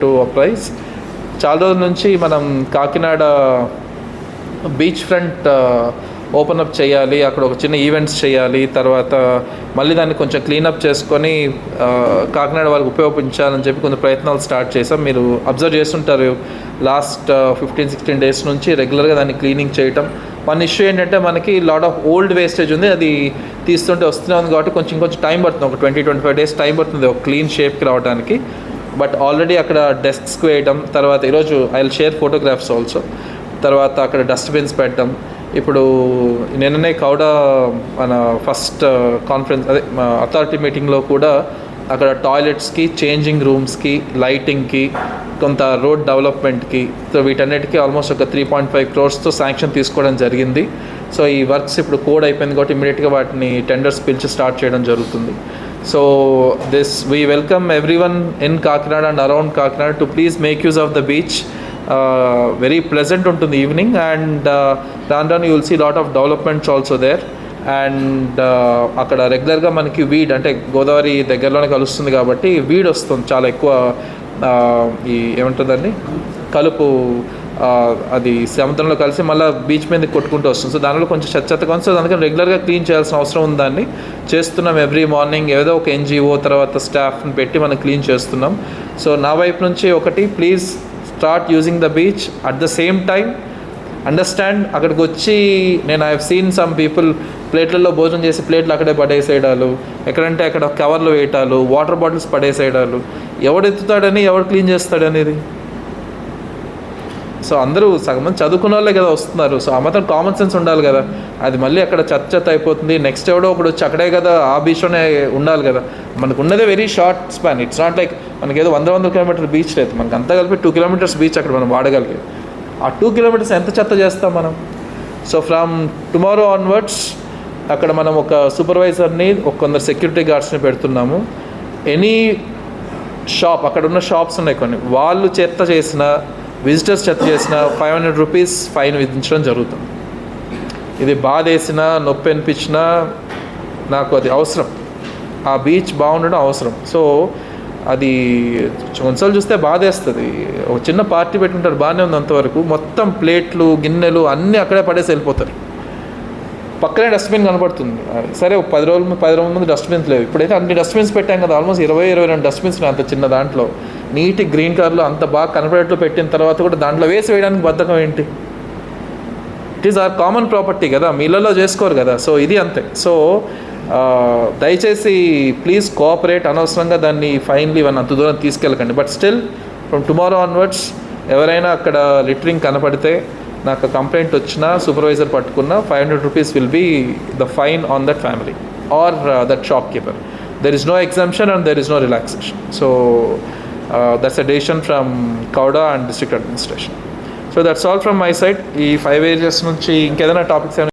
To price చాలా రోజుల నుంచి మనం Kakinada beach front open up చేయాలి అక్కడ ఒక చిన్న ఈవెంట్స్ చేయాలి తర్వాత మళ్ళీ దాన్ని కొంచెం క్లీనప్ చేసుకొని uh, కాకినాడ వాళ్ళకి ఉపయోగించాలని చెప్పి కొన్ని ప్రయత్నాలు స్టార్ట్ చేసాం మీరు అబ్జర్వ్ చేస్తుంటారు లాస్ట్ ఫిఫ్టీన్ సిక్స్టీన్ డేస్ నుంచి రెగ్యులర్గా దాన్ని క్లీనింగ్ చేయటం. వన్ ఇష్యూ ఏంటంటే మనకి లాట్ ఆఫ్ ఓల్డ్ వేస్టేజ్ ఉంది అది తీస్తుంటే వస్తూనే ఉంది కాబట్టి కొంచెం కొంచెం టైం పడుతుంది. ఒక twenty twenty five days time పడుతుంది ఒక క్లీన్ షేప్కి రావడానికి బట్ ఆల్రెడీ అక్కడ డెస్క్స్ వేయడం తర్వాత ఈరోజు I will share photographs also. తర్వాత అక్కడ డస్ట్బిన్స్ పెట్టడం. ఇప్పుడు నిన్ననే కౌడ మన ఫస్ట్ కాన్ఫరెన్స్ అదే అథారిటీ మీటింగ్లో కూడా అక్కడ టాయిలెట్స్కి చేంజింగ్ రూమ్స్కి లైటింగ్కి కొంత రోడ్ డెవలప్మెంట్కి సో వీటన్నిటికీ ఆల్మోస్ట్ ఒక త్రీ పాయింట్ ఫైవ్ క్రోర్స్తో శాంక్షన్ తీసుకోవడం జరిగింది. సో ఈ వర్క్స్ ఇప్పుడు కోడ్ అయిపోయింది కాబట్టి ఇమీడియట్గా వాటిని టెండర్స్ పిలిచి స్టార్ట్ చేయడం జరుగుతుంది. So this we welcome every one in Kakinada and around Kakinada to please make use of the beach very pleasant ఉంటుంది ఈవినింగ్ అండ్ రాను రాను you'll see lot of developments also there and uh, అక్కడ రెగ్యులర్గా మనకి weed అంటే గోదావరి దగ్గరలోనే కలుస్తుంది కాబట్టి వీడ్ వస్తుంది చాలా ఎక్కువ uh, ఈ ఏమంటుందండి? కలుపు uh, అది సముద్రంలో కలిసి మళ్ళీ బీచ్ మీద కొట్టుకుంటూ వస్తుంది. సో దానిలో కొంచెం చెత్త ఉంది. సో దానికని రెగ్యులర్గా క్లీన్ చేయాల్సిన అవసరం ఉంది దాన్ని. చేస్తున్నాం ఎవ్రీ మార్నింగ్ ఏదో ఒక ఎన్జిఓ తర్వాత స్టాఫ్ని పెట్టి మనం క్లీన్ చేస్తున్నాం. సో నా వైపు నుంచి ఒకటి please start using the beach at the same time understand అక్కడికి వచ్చి నేను ఐ సీన్ సమ్ పీపుల్ ప్లేట్లలో భోజనం చేసి ప్లేట్లు అక్కడే పడేసేయడాలు ఎక్కడంటే అక్కడ కవర్లు వేయటాలు వాటర్ బాటిల్స్ పడేసేయడాలు. ఎవడు ఎత్తుతాడని ఎవడు క్లీన్ చేస్తాడనేది. సో అందరూ సగం మంది చదువుకున్న వాళ్ళే కదా వస్తున్నారు. సో ఆ మాత్రం కామన్ సెన్స్ ఉండాలి కదా. అది మళ్ళీ అక్కడ చెత్త చెత్త అయిపోతుంది. నెక్స్ట్ ఎవడో ఒకడు వచ్చి అక్కడే కదా ఆ బీచ్లోనే ఉండాలి కదా. మనకు ఉన్నదే very short span it's not like మనకి ఏదో వంద వంద కిలోమీటర్ బీచ్ లేదు. మనకి అంతా కలిపి టూ కిలోమీటర్స్ బీచ్ అక్కడ మనం వాడగలిగేది ఆ టూ కిలోమీటర్స్ ఎంత చెత్త చేస్తాం మనం? సో ఫ్రమ్ టుమారో ఆన్వర్డ్స్ అక్కడ మనం ఒక సూపర్వైజర్ని ఒక కొందరు సెక్యూరిటీ గార్డ్స్ని పెడుతున్నాము. ఎనీ షాప్ అక్కడ ఉన్న షాప్స్ ఉన్నాయి కొన్ని. వాళ్ళు చెత్త చేసిన విజిటర్స్ చెత్త చేసిన ఫైవ్ హండ్రెడ్ రూపీస్ ఫైన్ విధించడం జరుగుతుంది. ఇది బాధేసిన నొప్పి అనిపించినా నాకు అది అవసరం. ఆ బీచ్ బాగుండడం అవసరం. సో అది కొన్నిసార్లు చూస్తే బాధేస్తుంది. ఒక చిన్న పార్టీ పెట్టుకుంటారు బాగానే ఉంది అంతవరకు. మొత్తం ప్లేట్లు గిన్నెలు అన్నీ అక్కడే పడేసి వెళ్ళిపోతారు. పక్కనే డస్ట్బిన్ కనబడుతుంది సరే ఒక పది రోజుల పది రోజుల ముందు డస్ట్బిన్స్ లేవు. ఇప్పుడైతే అన్ని డస్ట్బిన్స్ పెట్టాం కదా ఆల్మోస్ట్ ఇరవై ఇరవై రెండు డస్ట్బిన్స్ ఉన్నాయి అంత చిన్న దాంట్లో. నీటి గ్రీన్ కలర్లో అంత బాగా కనపడేట్లు పెట్టిన తర్వాత కూడా దాంట్లో వేసి వేయడానికి బద్ధకం ఏంటి? It is our common property కదా మీ ఇళ్ళలో చేసుకోరు కదా. సో ఇది అంతే. సో దయచేసి ప్లీజ్ కోఆపరేట్ అనవసరంగా దాన్ని ఫైన్లీ ఇవన్నీ అంత దూరం తీసుకెళ్ళకండి. But still from tomorrow onwards ఎవరైనా అక్కడ లిటరింగ్ కనపడితే నాకు కంప్లైంట్ వచ్చినా సూపర్వైజర్ పట్టుకున్నా five hundred rupees will be the fine on that family or that shop keeper there is no exemption and there is no relaxation so that's a decision from KUDA and district administration so that's all from my side ఈ five areas నుంచి ఇంకేదైనా topics